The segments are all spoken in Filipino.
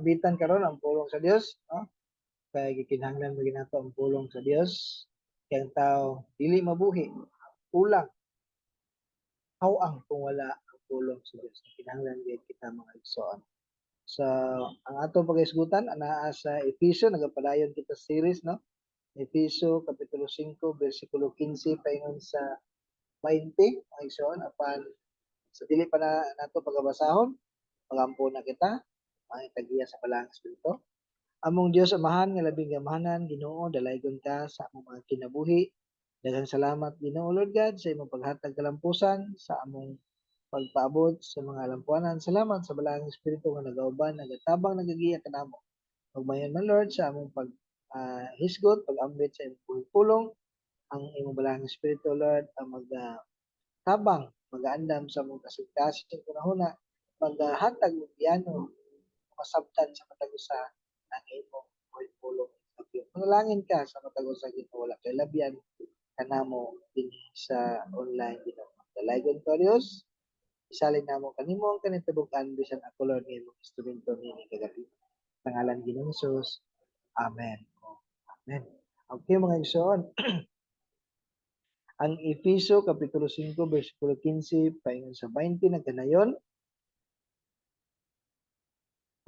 pag-ambitan karon ang pulong sa Dios, no? Kaya gikinahanglan mo ginato ang pulong sa Dios. Ang tao dili mabuhi. Kulang. Hawang kung wala ang pulong sa Dios. Kinahanglan gyud kita mga igsoon. So, ang atong pag-isgutan anaa sa Efeso nagapadayon kita series no. Efeso kapitulo 5 bersikulo 15 paingon sa 20 mga igsoon apan sa dili pa na nato pagabasahon pagampo na kita mga tagiya sa palang espiritu. Among Dios amahan nga labing gamahanan Ginoo dalaygon ka sa among mga kinabuhi. Daghang salamat Ginoo Lord God sa imong paghatag kalampusan sa among pagpaabot sa mga lampuanan. Salamat sa balang espiritu nga nagauban, nagatabang, nagagiya kanamo. Magmayon man Lord sa among pag uh, hisgot, pag-ambit sa imong pulong, ang imong balang espiritu Lord ang mag uh, mag-aandam sa among kasigtasin kunahuna, maghatag uh, og piano masabtan sa matag usa ang imong pulong. Manalangin ka sa matag usa Ginoo kay labyan kanamo dinhi sa online Ginoo. Dalaygon ko Dios, Isalin namo kanimo ang kanitubukan bisan ako Lord ni imong instrumento nini kagabi. Sa ngalan Ginoong Hesus. Amen. Amen. Okay mga igsoon. ang Efeso kapitulo 5 bersikulo 15 paingon sa 20 nagkanayon.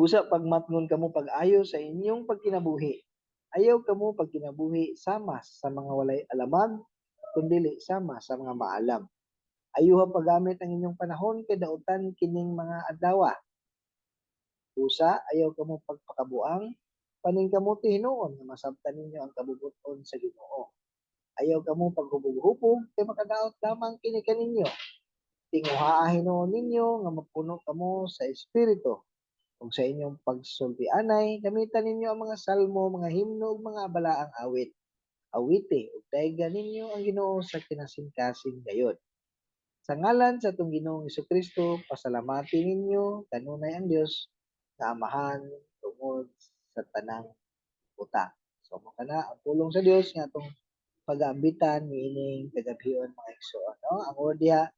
Usa pagmatngon kamo pag-ayo sa inyong pagkinabuhi. Ayaw kamo pagkinabuhi sama sa mga walay alamag, kundi sama sa mga maalam Ayuha paggamit ang inyong panahon kay dautan kining mga adlaw. Usa, ayaw kamo pagpakabuang, paning kamo tihinuon nga masabtan ninyo ang kabubuton sa Ginoo. Ayaw kamo paghubog-hubog kay makadaot lamang kini kaninyo. Tinguhaa hinuon ninyo nga mapuno kamo sa espiritu. Kung sa inyong pagsultianay, gamitan ninyo ang mga salmo, mga himno, ug mga balaang awit. Awiti, ug dayga ninyo ang Ginoo sa kinasingkasing gayod sa ngalan sa atong Ginoong Kristo, pasalamati ninyo kanunay ang Dios na amahan tungod sa tanang utang. So mo kana ang pulong sa Dios nga atong pag-aambitan niining kagabhion mga igsoon, no? Ang ordia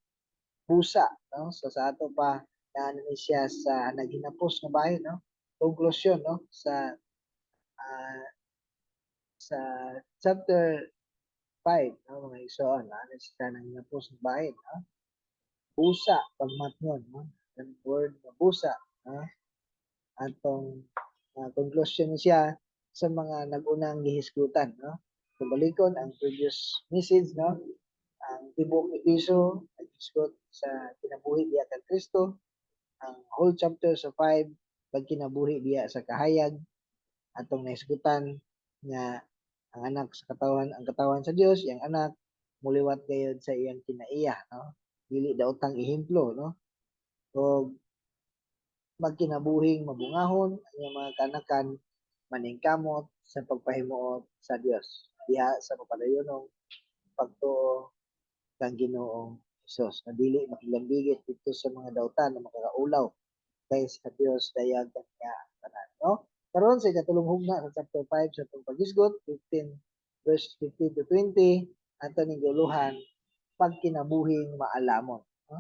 pusa, no? So sa ato pa na ni siya sa naghinapos na bahay, no? Konklusyon, no? Sa uh, sa chapter 5, no? mga igsoon, ano siya nang hinapos na bahay, no? busa pagmatngon no ang word na busa ha atong uh, conclusion siya sa mga nag-unang gihisgutan no kubalikon ang previous message no ang tibok episo naghisgot sa kinabuhi diya kang Kristo ang whole chapter sa 5 pag kinabuhi diya sa kahayag atong nahisgutan nga ang anak sa katawan ang katawan sa Dios yang anak muliwat gayud sa iyang kinaiya no? Dili daw tang ehemplo no? O magkinabuhing mabungahon ang mga kanakan maningkamot sa pagpahimuot sa Dios diha sa papadayonong pagtuo kang Ginoong Hesus na dili makilambigit dito sa mga dautan na makakaulaw kay sa Dios dayag kanya tanan no karon sa ikatulong hugna sa chapter 5 sa itong pagisgot 15 verse 15 to 20 ato ning guluhan pagkinabuhing maalamon. No?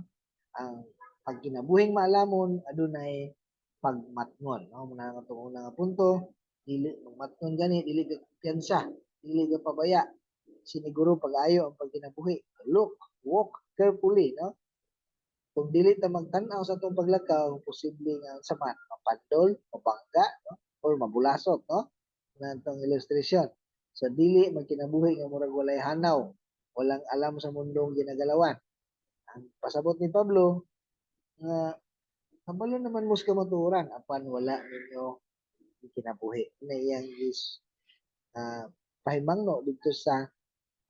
Ang pagkinabuhing maalamon adunay pagmatngon. No? Muna nga itong unang punto, dili magmatngon gani, dili ka piyansa, dili ka pabaya. Siniguro pag-ayo ang pagkinabuhi. Look, walk carefully. No? Kung dili ta magtanaw sa itong paglakaw, posible nga saman, mapandol, mabangga, no? or mabulasot. No? Na itong illustration. So, dili magkinabuhi nga murag walay hanaw walang alam sa mundong ginagalawan. Ang pasabot ni Pablo, nga, kabalo naman mo sa kamaturan, apan wala ninyo kinabuhi. Na iyang is uh, pahimangno dito sa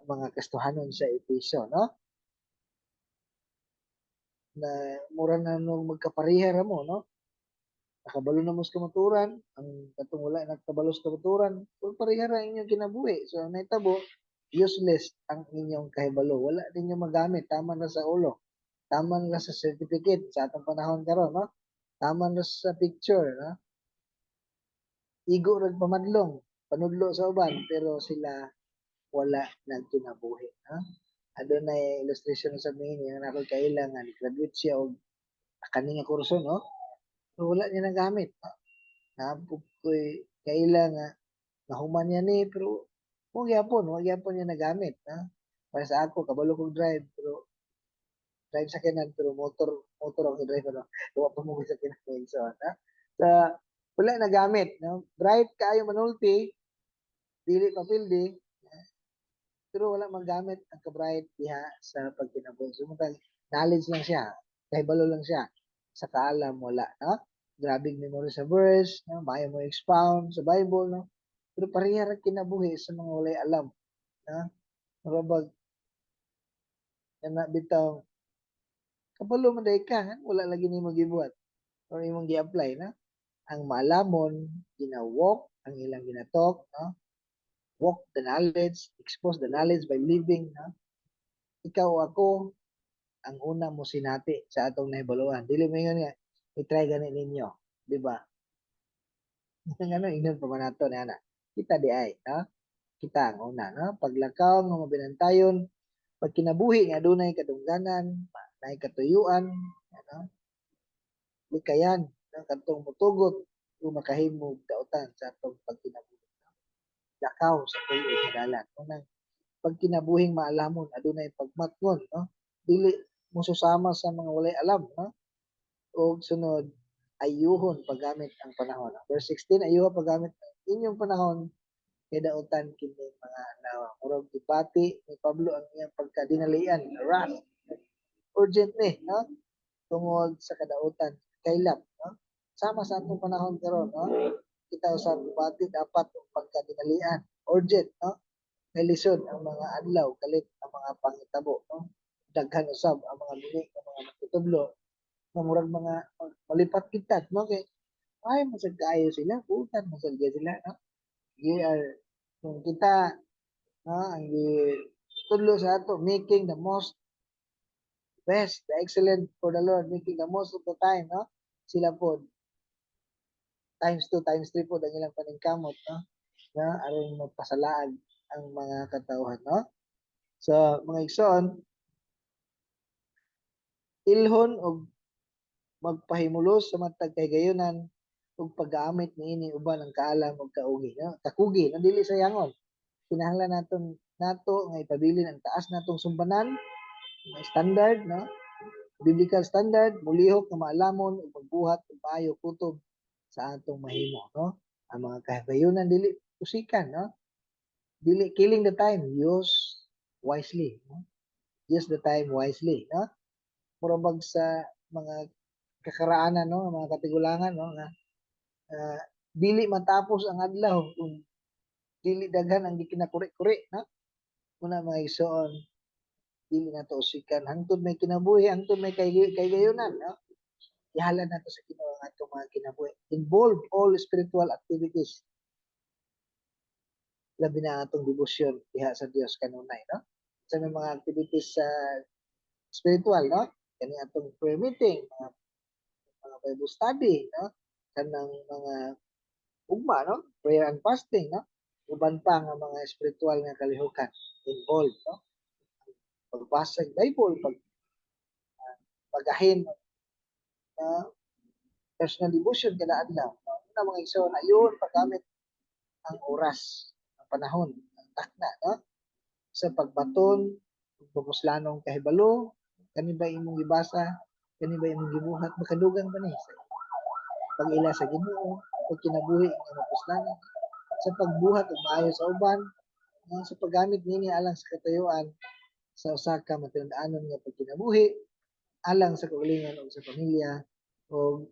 mga kastuhanon sa Episo, no? Na mura na nung magkaparihara mo, no? Nakabalo na mo sa kamaturan, ang katong wala nagkabalo sa kamaturan, parihara inyong kinabuhi. So, naitabo, useless ang inyong kahibalo. Wala ninyo magamit. Tama na sa ulo. Tama na sa certificate sa atong panahon karon, no? Tama na sa picture, no? Igo rag pamadlong, panudlo sa uban, pero sila wala nagkinabuhi, no? Adunay illustration sa mga niya na ako kailangan graduate siya og kani nga kurso, no? So, wala niya nagamit. No? Naabot ko'y kaila nga nahuman niya ni pero mo gyapon, wa gyapon niya nagamit, ha. Para sa ako kabalo kog drive pero drive sakyanan pero motor motor ang drive ano. Wa pa mo sakyanan ko so, ha. Sa wala nagamit, no. Bright kaayo manulti dili pa pildi pero wala magamit ang ka-bright diha sa pagkinabuhi. So, matag knowledge lang siya, kahibalo lang siya. Sa kaalam, wala, no? Grabing memory sa verse, no? Maya mo expound sa Bible, no? Pero pareha ra kinabuhi sa mga walay alam, no? Marabag, na bitaw, kabalo man ka, ha? wala lagi nimo gibuhat or imong gi-apply, na? Ang maalamon, ginawalk, ang ilang ginatalk, no? Walk the knowledge, expose the knowledge by living, ha? Ikaw o ako, ang una mo sinati sa atong nahibaluan. Dili mo yun nga, i-try gani ninyo. Di ba? Ano, inon pa man nato na ana. Kita di ay, ha? Kita ang una, no? Paglakaw nga mabinantayon, pag kinabuhi nga dunay kadungganan, nay katuyuan, ano? Likayan, no? Kantong mutugot, kung makahimog dautan sa atong pagkinabuhi lakaw sa tuyo kadalan. Unang pag kinabuhing maalamon adunay pagmatngon, no? Dili mo susama sa mga walay alam, no? O sunod ayuhon paggamit ang panahon. Verse 16, ayuhon paggamit ang inyong panahon kay dautan kini mga nawa. Murag ipati ni Pablo ang iyang pagkadinalian, wrath. Urgent ni, no? Tungod sa kadautan, kailap, no? Sama sa atong panahon karon, no? kita sa bati dapat pagkadinalian urgent no? May lisod ang mga adlaw kalit ang mga pangitabo no? Daghan usab ang mga bini ang mga makitublo nga murag mga malipat kita no? Kay ay masag kaayo sila butan masag sila no? We are kung kita no? Ang tudlo sa ato making the most best the excellent for the Lord making the most of the time no? Sila po times 2, times 3 po ang ilang paningkamot, no? Na aron magpasalaan ang mga katauhan, no? So, mga igsoon, ilhon og magpahimulos sa matag kay gayunan ug paggamit niini uban ang kaalam ug kaugi, no? Kakugi, na dili sa yangon. Kinahanglan naton nato nga ipabilin ang taas natong sumbanan, may standard, no? Biblical standard, mulihok nga maalamon ug magbuhat og maayo kutob sa atong mahimo no ang mga kahigayunan dili usikan no? Dili killing the time use wisely no? Use the time wisely no? Murabag sa mga kakaraanan no? Mga katigulangan no? Nga uh, dili matapos ang adlaw kung dili daghan ang gikinakuri-kuri no? Una mga igsoon dili na to usikan. Hangtod may kinabuhi hangtod may kay kayunan no? Ihalad nato sa Ginoo ang mga kinabuhi. Involve all spiritual activities. Labi na atong debosyon diha sa Dios kanunay, no? Sa mga activities sa uh, spiritual, no? Kani atong prayer meeting, mga, mga Bible study, no? Kanang mga ugma, no? Prayer and fasting, no? Uban pa nga mga spiritual nga kalihukan involved, no? Pagbasa ng Bible, pag uh, pagahin na personal devotion kada adlaw. Una mga igsoon ayon paggamit ang oras, panahon, takna, no? Sa pagbaton, pagpapuslanong kahibalo, kani ba imong gibasa, kani ba imong gibuhat, makadugang ba ni? Pag-ila sa Ginoo, pag kinabuhi ang mapuslanon, sa pagbuhat ug maayo sa uban, sa paggamit nini alang sa katayuan sa usa ka matindaanon nga pagkinabuhi, alang sa kaugalingon o sa pamilya o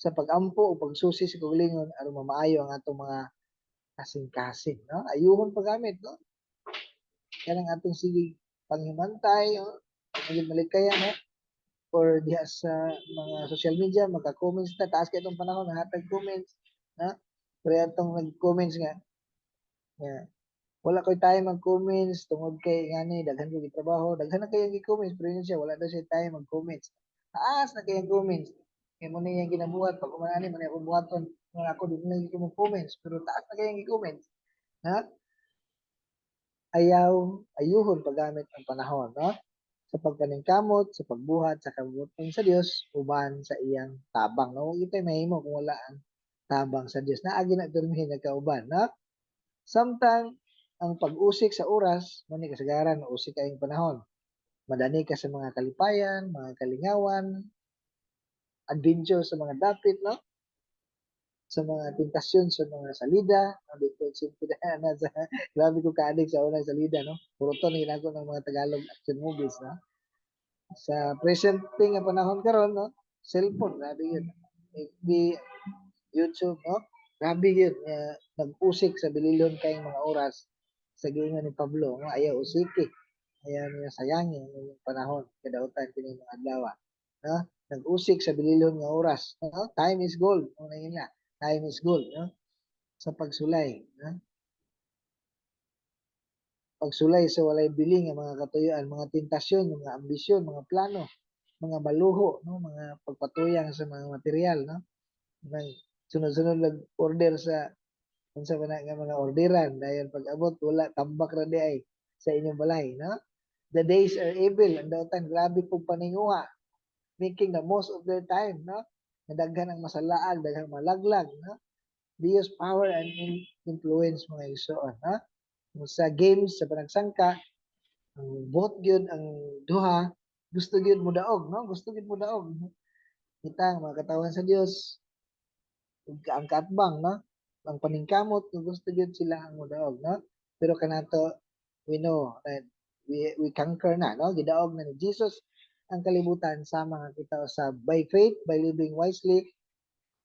sa pagampo o pagsusi sa kaugalingon aron mamaayo ang atong mga kasing-kasing no? Ayuhon paggamit no? Kanang atong sige panghimantay no maging malikaya no or diha sa mga social media magka-comments ta taas kay itong panahon hatag comments na pero atong nag-comments nga. Nga wala koy time mag-comments. Tungod kay ngani daghan ko trabaho daghan na kay gi-comments pero yun siya. Wala daw siya time mag-comments. Taas na kay comments. Kay mo niya ginabuhat. Pag umanani man ako buhaton nga ako di na gi comments pero taas na kay gi-comments ha? Ayaw ayuhon paggamit ang panahon no? Sa pagpaningkamot sa pagbuhat sa kabubuton sa Dios uban sa iyang tabang no? Ito mahimo kung wala ang tabang sa Dios naagi na pirmi nagkauban no? Samtang ang pag-usik sa oras mo ni kasagaran usik kayong panahon. Madani ka sa mga kalipayan mga kalingawan adventure sa mga dapit no sa mga tentasyon sa mga salida. No dito simple na sa grabe ko kaadik sa unang salida no? Puro to ni ako ng mga Tagalog action movies no? Sa present nga panahon karon no? Cellphone grabe yun. FB YouTube no? Grabe yun uh, nag-usik sa bililon kayong mga oras sa giingon ni Pablo no? Ayaw usiki. Ayaw niya sayangi yung panahon kadautan kini mga adlaw no? Nag-usik sa bililon nga oras no? Time is gold ano yun na time is gold no? Sa pagsulay no? Pagsulay sa walay bili nga mga katuyuan mga tentasyon mga ambisyon mga plano mga baluho no? Mga pagpatuyang sa mga material no? Nang sunod-sunod lag order sa unsa man nga mga orderan dahil pag abot wala tambak ra ay sa inyong balay no? The days are evil ang dautan grabe pong paninguha making the most of their time no nadaghan ang masalaag daghang malaglag no? Dios power and in- influence mga igsoon no? Sa games sa panagsangka ang both gyud ang duha gusto gyud mo daog no? Gusto gyud mo daog kita mga katawan sa Dios ang katbang no? Ang paningkamot gusto gyud sila ang modaog no? Pero kanato we know that we we conquer na no? Gidaog na ni Jesus ang kalibutan sa mga kita sa by faith by living wisely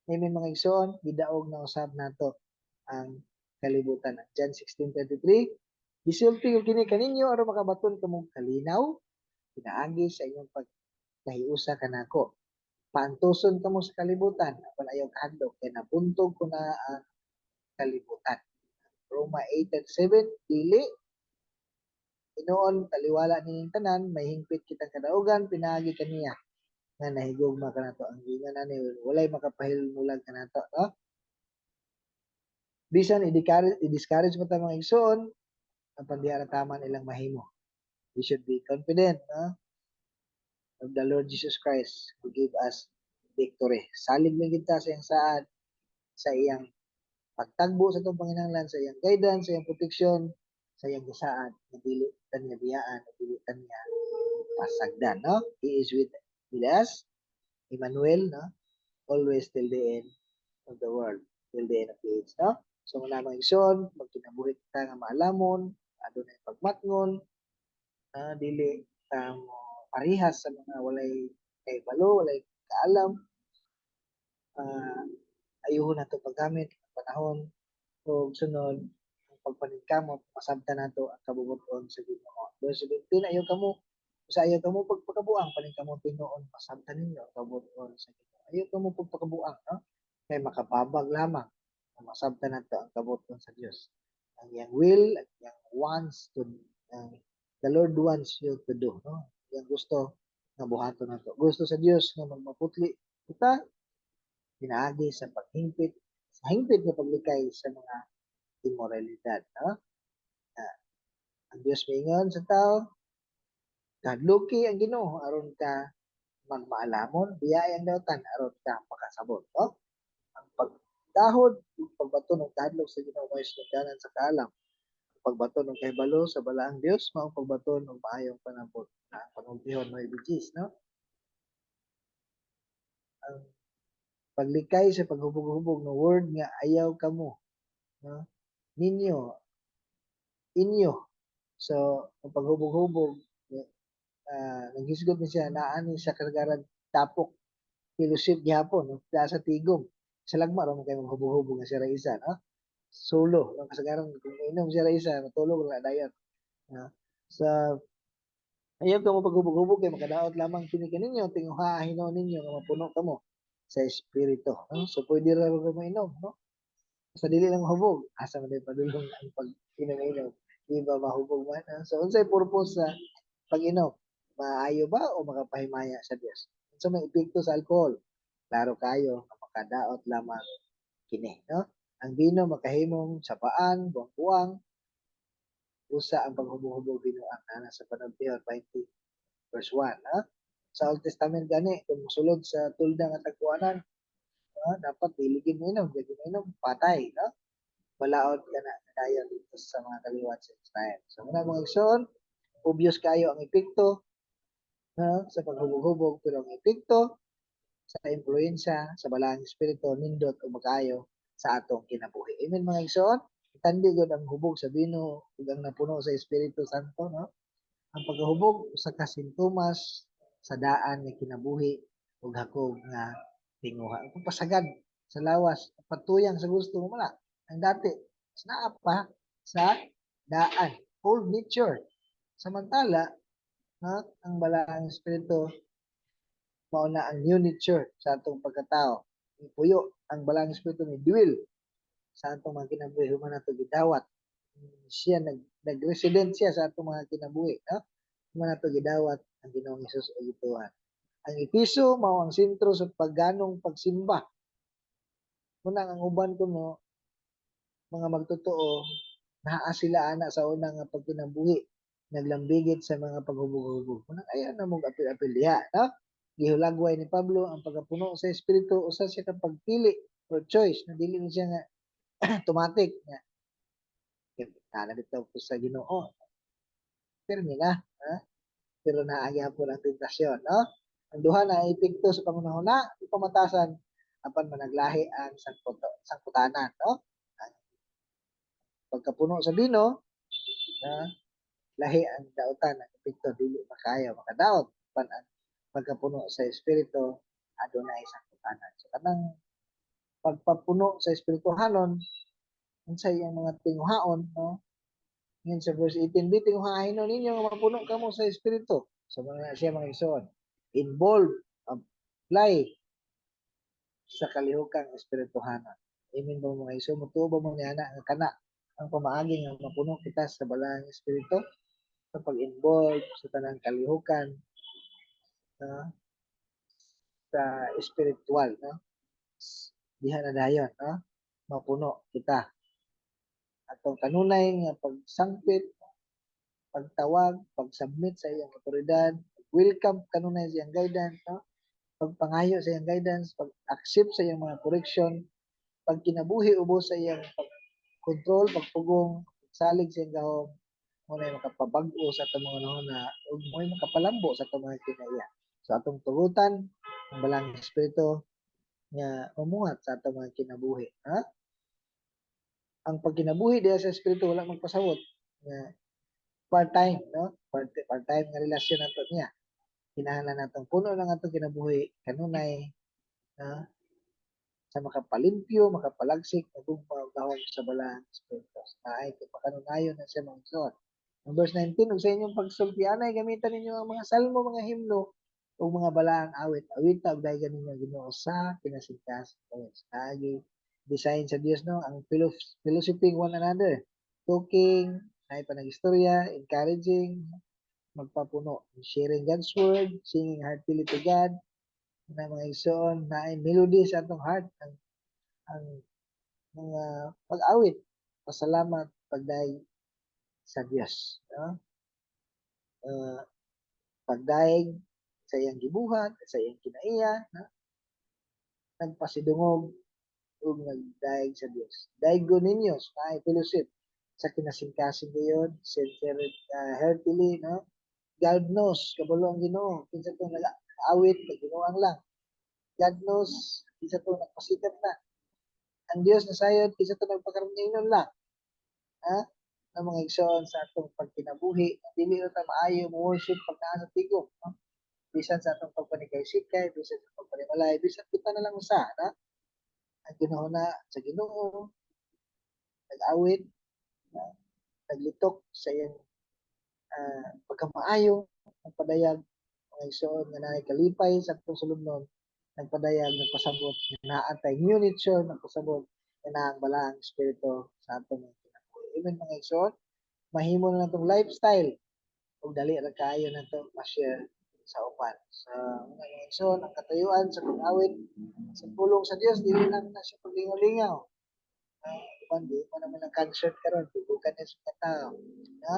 Amen mga igsoon gidaog na usab nato ang kalibutan. John 16:33 Gisulti ko kini kaninyo aron makabaton kamo kalinaw pinaagi sa inyong pagkahiusa kanako. Paantuson kamo sa kalibutan apan ayaw kahadlok kay nabuntog ko na ang kalibutan. Roma 8:7 dili Inoon taliwala ning tanan may hingpit kitang kadaugan pinaagi kaniya nga nahigugma kanato ang gingan ani walay makapahilmulag kanato no? Bisan i-discourage, mo ta mga igsoon ang pandiarataman ilang mahimo. We should be confident no? Of the Lord Jesus Christ who give us victory. Salig lang kita sa iyang saad, sa iyang pagtagbo sa itong Panginoon, sa iyang guidance, sa iyang protection, sa iyang gisaad, na dili kanya biyaan, na dili kanya pasagdan, no? He is with, with us, Emmanuel, no? Always till the end of the world, till the end of the age, no? So, muna mga igsoon, magkinabuhi kita nga maalamon, adunay pagmatngon, uh, dili mo parihas sa mga walay kay balo, walay kaalam. Uh, ayuhon nato paggamit ng panahon o sunod pagpaningkamot masabta nato ang kabubuton sa Ginoo. Verse 17 ayo kamo sa ayo kamo pagpakabuang paningkamot tinuon masabta ninyo ang kabubuton sa Ginoo. Ayo kamo pagpakabuang no? kay makababag lamang masabta nato ang kabubuton sa Dios. Ang yang will at yang wants to uh, the Lord wants you to do no yang gusto nga buhaton nato. Gusto sa Dios nga magmaputli kita pinaagi sa paghingpit sa hingpit nga paglikay sa mga immoralidad, no? Uh, ang Dios mingon sa tao, kadluki ang Ginoo aron ka magmaalamon, biyaya ang dautan aron ka makasabot, no? Ang pagdahod, pagbato ng kadlok sa Ginoo may sundanan sa kaalam. Pagbato ng kahibalo sa balaang Dios mao pagbato ng maayong panabot na panumpihon mo ibigis no? Ang paglikay sa paghubog-hubog ng word nga ayaw kamo no ninyo inyo. So ang paghubog-hubog uh, naghisgot ni siya naani sa kargaran tapok? Fellowship gihapon no? Sa tigom. Sa lagma ra mo kay maghubog-hubog nga siya isa no? Solo lang kasagaran kung inom siya isa matulog na dayon uh, sa ayaw ka mo paghubog-hubog kay makadaot lamang kini kaninyo tinguha hino ninyo mapuno kamo sa espiritu no? so pwede ra ro mo inom no sa dili lang hubog asa man padulong ang pag inom-inom di ba mahubog man? No? so unsay purpose sa pag-inom? Maayo ba o makapahimaya sa Dios unsa may epekto sa alcohol? Klaro kayo makadaot lamang kini no? Ang bino makahimong sapaan, buwang-buwang, usa ang paghubog-hubog binuang na sa panagpihon 20 verse 1 ha? sa Old Testament gani kung mosulod sa tulda nga tagkuanan no? dapat dili gid mo inom, dili mo inom patay, no? Balaod ka na kadayon dito sa mga kaliwat sa Israel. So muna mga igsoon, obvious kayo ang epekto no? sa paghubog-hubog pero ang epekto sa impluensya sa balaang espiritu nindot o makayo sa atong kinabuhi. Amen mga igsoon. Tandi gud ang hubog sa bino ug ang napuno sa Espiritu Santo no. Ang paghubog usa ka sintomas sa daan nga kinabuhi ug hakog nga tinguha. Kung pasagad sa lawas, patuyang sa gusto mo mala. Ang dati, naa pa sa daan, old nature. Samantala, no, ang balaang espiritu mao na ang new nature sa atong pagkatao. Ni puyo ang balaang espiritu ni dwell sa atong mga kinabuhi human nato gidawat. Siya nag nag-resident siya sa atong mga kinabuhi, no? Human nato gidawat ang Ginoong Hesus og gituan. Ang Episo mao ang sentro sa pagganong pagsimba. Muna ang uban ko no mga magtotoo naa sila ana sa una nga pagkinabuhi naglambigit sa mga paghubog-hubog. Muna ayan na mong apil-apil diha, no? Gihulagway ni Pablo ang pagkapuno sa espiritu usa siya kang pagpili or choice na dili ni siya nga automatic nga kana dito ko sa Ginoo. Pirmi na, ha? Pero naagya po ang tentasyon, no? Ang duha na epekto sa pangunahuna, pamatasan apan managlahi ang sangkuto, sangkutanan, no? Pagkapuno sa bino, na lahi ang dautan ang epekto dili makayo makadaot pan ang pagkapuno sa espiritu adunay sangkutanan. So kanang pagpapuno sa espirituhanon unsay ang mga tinguhaon, no? Ngayon sa verse 18, di tinguhahin no ninyo nga mapuno kamo sa espiritu. So mga siya mga igsoon, involved, apply sa kalihukang espirituhanan. Amen ba mga igsoon? Mutuo ba mo niya na nga kana ang pamaagi nga mapuno kita sa balang espiritu sa pag-involve sa tanang kalihukan no? sa espiritual no diha na dayon no mapuno kita atong kanunay nga pagsangpit pagtawag pagsubmit sa iyang otoridad welcome kanunay sa iyang guidance no? Pagpangayo sa iyang guidance pag-accept sa iyang mga correction pagkinabuhi ubos sa iyang control pagpugong salig sa iyang gahom mo na makapabag-o sa atong mga nahon na ug mo makapalambo sa atong mga kinaya. So atong tugutan ang balang espiritu nga mamuhat sa atong mga kinabuhi ha? Ang pagkinabuhi diha sa espiritu wala magpasabot nga part-time no? Part part-time nga relasyon nato niya kinahanglan natong puno ng atong kinabuhi kanunay na sa makapalimpyo, makapalagsik, nagugmaw gahom sa balang espiritu. Ay, pakanunayon na siya mga suot. Ang verse 19, ug sa inyong pagsultianay, gamitan ninyo ang mga salmo, mga himno, o mga balaang awit. Awit ta, ug dahil ninyo ginoo sa pinasingkas. Lagi, design sa Dios no, ang fellowshipping one another. Talking, ay panag-istorya, encouraging, magpapuno, sharing God's word, singing heartily to God, na mga igsoon na ay melody sa atong heart ang ang mga pag-awit pasalamat pagday sa Dios no? Uh, pagdaig sa iyang gibuhat sa iyang kinaiya no? nagpasidungog ug nagdaig sa Dios daigo ninyo sa ay fellowship sa kinasingkasin gayon sincerely uh, heartily no Knows kabalo ang Ginoo. Kinsa to awit kay Ginoo lang. God knows isa to nagpasikat na. Ang Dios na sayod isa to nagpakaramningon lang ha? Na mga igsoon sa atong pagkinabuhi dili na ta maayo worship pag naa sa tigom no? bisan sa atong pagpanikay-sikay bisan sa pagpanimalay bisan kita na lang usa na ang Ginoo na sa Ginoo nag-awit na naglitok sa iyang uh, pagkamaayo nagpadayag. Mga igsoon nga naay kalipay sa atong sulubnon nagpadayag nagpasabot nga naatay new nature nagpasabot naang balaang espiritu sa atong kinabuhi even mga igsoon mahimo na natong lifestyle. Ug dali ra kaayo nato ma-share sa upan. Sa mga igsoon ang katayuan sa pag-awit sa pulong sa Dios dili lang na siya paglingaw-lingaw. Uh, di mo naman ang concert karon tubukan na sa katao na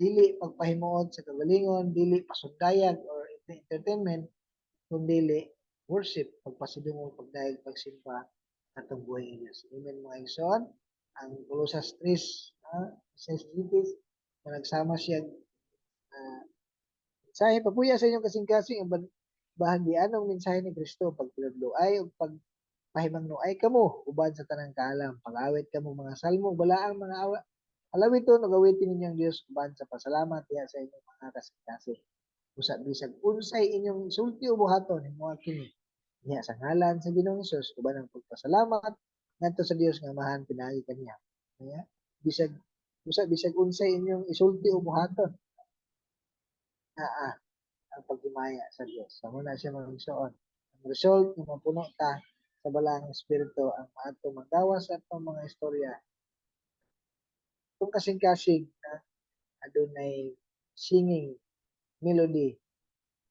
dili pagpahimuot sa kagalingon dili pasundayag or entertainment kung dili worship, pagpasidungog, pagdayeg, pagsimba atong buhay Diyos. Amen mga igsoon. Ang Colossus 3, uh, sensitivities, na nagsama siya uh, mensahe, papuya sa inyong kasing-kasing ang bahagian ng mensahe ni Kristo, pagpilagloay o pag pahimangnoay kamo uban sa tanang kaalam pag-awit kamo mga salmo balaang mga awa alawiton ug awitin ninyong Dios uban sa pasalamat diha sa inyong mga kasing-kasing usa bisag unsay inyong sulti o buhaton himo kini. Diha sa ngalan sa Ginoong Hesus uban ang pagpasalamat ngadto sa Dios nga mahan pinagi kaniya kaya bisag usa bisag unsay inyong isulti o buhaton ah ang paghimaya sa Dios sa muna siya magsuon ang result kung mapuno ta sa balang espiritu ang maato magawas at mga istorya kung kasing-kasing na adunay singing melody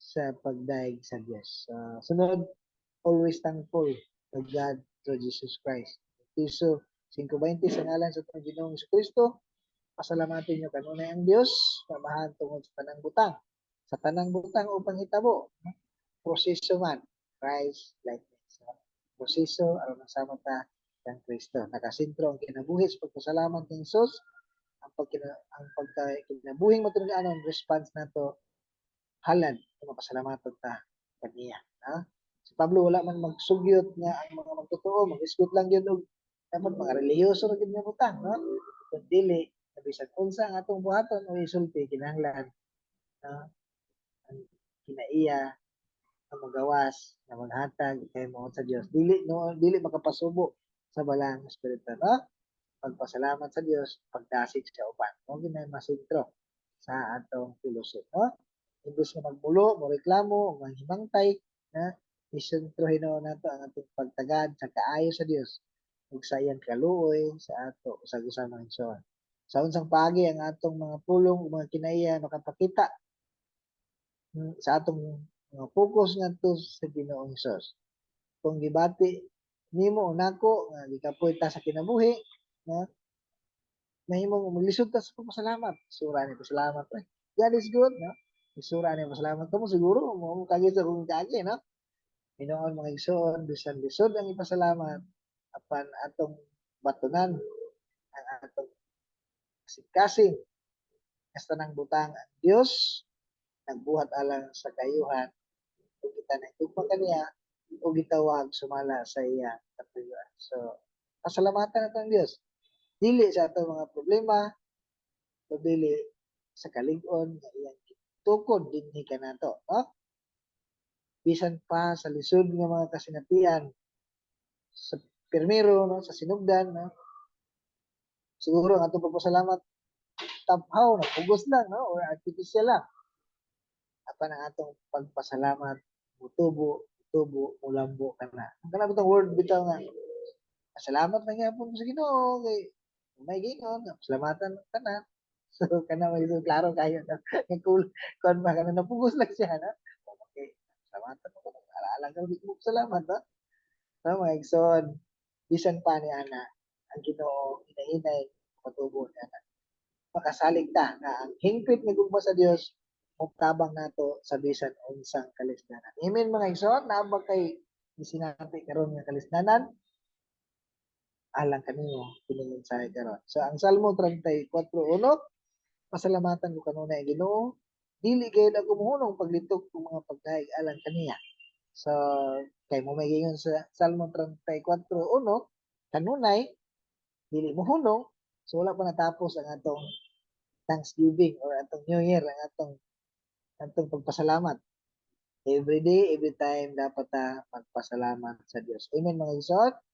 sa pagdaig sa Diyos. Uh, sunod, always thankful to God through Jesus Christ. Piso 5.20 sa ngalan sa itong Ginoong Kristo, pasalamatin nyo kanunay ang Diyos, mamahan tungod sa tanang butang. Sa tanang butang upang hitabo, proseso man, Christ likeness. Proseso, aron nasama ta kang Kristo. Nakasintro ang kinabuhi sa pagpasalamat ng Jesus, ang pagkina, ang pagka kinabuhing matulog anon response nato halad kung mapasalamatan ta kaniya ha? Si Pablo wala man magsugyot nga ang mga magtotoo mag-isgot lang yun og dapat mga reliyoso ra gid nga butang no? Kun dili bisan unsa ang atong buhaton o isulti kinahanglan no? Ang kinaiya na magawas na maghatag kay mo sa Dios dili no dili makapasubo sa balang espiritu no pagpasalamat sa Dios pagdasig sa uban mo ginay masintro sa atong fellowship no? Imbes na magmulo mo reklamo manghimangtay na isentrohin na nato ang atong pagtagad sa kaayo sa Dios ug sa iyang kaluoy sa ato sa usamang igsoon sa unsang paagi ang atong mga pulong mga kinaiya makapakita mm, sa atong mga focus ngadto sa Ginoong Hesus. Kung gibati nimo o nako nga gikapoy ta sa kinabuhi na mahimong maglisod ta sa pagpasalamat. Sura ni pasalamat eh. God is good no? Isura ni pasalamat kamo siguro. Mo kagi sa kung kagi no? Pinoon mga igsoon bisan lisod ang ipasalamat apan atong batunan ang atong kasing hasta nang butang ang Dios nagbuhat alang sa kayuhan. Ug kita na tugma kaniya ug gitawag sumala sa iya katuyuan so pasalamatan nato ang Dios dili sa atong mga problema. O dili sa kalig-on nga iyang tukod dinhi kanato no? Bisan pa sa lisod nga mga kasinatian sa pirmero no? Sa sinugdan no? Siguro ang atong pagpasalamat taphaw na pugos lang no? Or artificial lang. Apan ang atong pagpasalamat mutubo mutubo mulambo kana ang kana bitong word bitaw nga salamat na gyapon sa Ginoo kay may gingon salamatan tanan so kana may so, klaro kayo no? Kay cool kon ba kana napugos lang siya na okay salamatan ko. Alaala ka mo salamat no? No mga igsoon bisan pa ni ana ang Ginoo inainay patubo niya na. Makasalig ta na ang hingpit nga gugma sa Dios muktabang nato sa bisan unsang kalisdanan. Amen mga igsoon, naabag kay sinabi karon nga kalisdanan alang kanimo mensahe karon. So ang Salmo 34:1 pasalamatan ko kanunay Ginoo dili gayud ako mohunong paglitok kung mga pagdaig alang kaniya. So kay mo may sa Salmo 34:1 kanunay dili mohunong so wala pa natapos ang atong Thanksgiving or atong New Year ang atong atong pagpasalamat. Every day, every time dapat ta magpasalamat sa Dios. Amen mga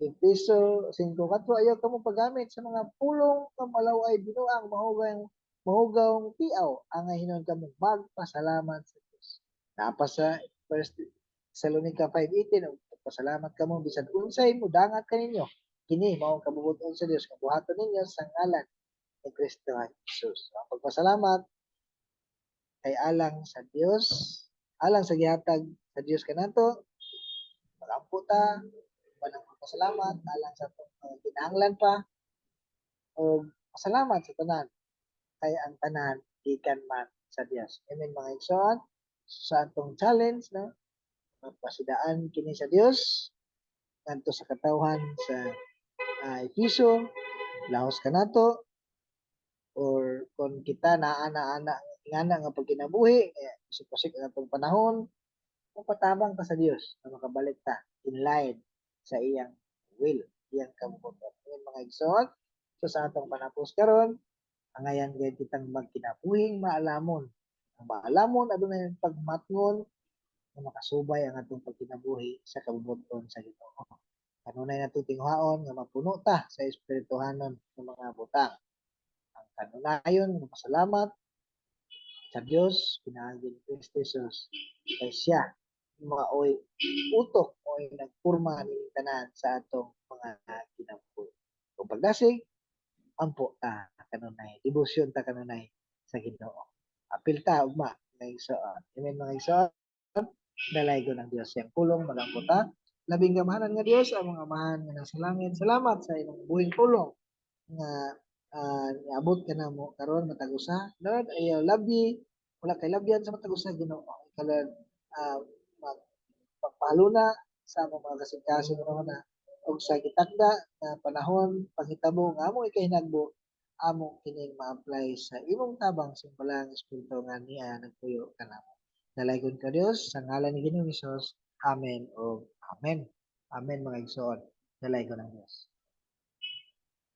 isot. Episo 5.4 ayaw ka mo paggamit sa mga pulong kamalaway binuang mahugang mahugawng tiaw ang hinon ka mo magpasalamat sa Dios. Napa sa 1 Thessalonica 5.18 pasalamat ka mo bisan unsay mo dangat kaninyo kini mao kabubuton sa Dios kabuhaton ninyo sa ngalan ni Kristo Jesus. Ang pagpasalamat kay alang sa Dios, alang sa gihatag sa Dios kanato. Magampo ta, manang pasalamat alang sa uh, kinahanglan pa o pasalamat sa tanan kay ang tanan gikan man sa Dios. Amen mga igsoon. Sa atong challenge no mapasidaan kini sa Dios ngadto sa katawhan sa uh, Episo lahos ka nato or kung kita na ana ngana nga pagkinabuhi kaya kusik-kusik ang atong panahon mapatabang ka sa Dios na makabalik ta in line sa iyang will iyang kabubuton Ngayon, mga igsoon so sa atong panapos karon angayan gayud kitang magkinabuhing maalamon. Ang maalamon adunay pagmatngon nga makasubay ang atong pagkinabuhi sa kabubuton sa Ginoo. Kanunay natong tinghaon nga mapuno ta sa espirituhanon ng mga butang. Ang kanunayon nga pasalamat sa Dios pinaagi ni Kristo Jesus kay siya maoy utok o nagpurma ni tanan sa atong mga kinabuhi. Kung pagdasig ampo ta kanunay debosyon ta kanunay sa Ginoo. Apil ta ugma nga igsoon amen mga igsoon dalay ko ng Dios yang pulong magampo ta labing gamahanan nga Dios ang mga amahan nga nasa langit. Salamat sa imong buhing pulong nga uh, niabot ka na mo karon matag usa Lord ayaw labi wala kay labyan sa matag usa Ginoo kalan uh, mag pagpaluna sa mga kasing-kasing mo na og sa gitakda na panahon panghitabo nga amo ikay hinagbo amo kining ma-apply sa imong tabang simbalang espiritu nga niya nagpuyo kanamo Dalaygon ka Dios sa ngalan ni Ginoong Hesus. Amen o Amen. Amen mga igsoon. Dalaygon ang Dios.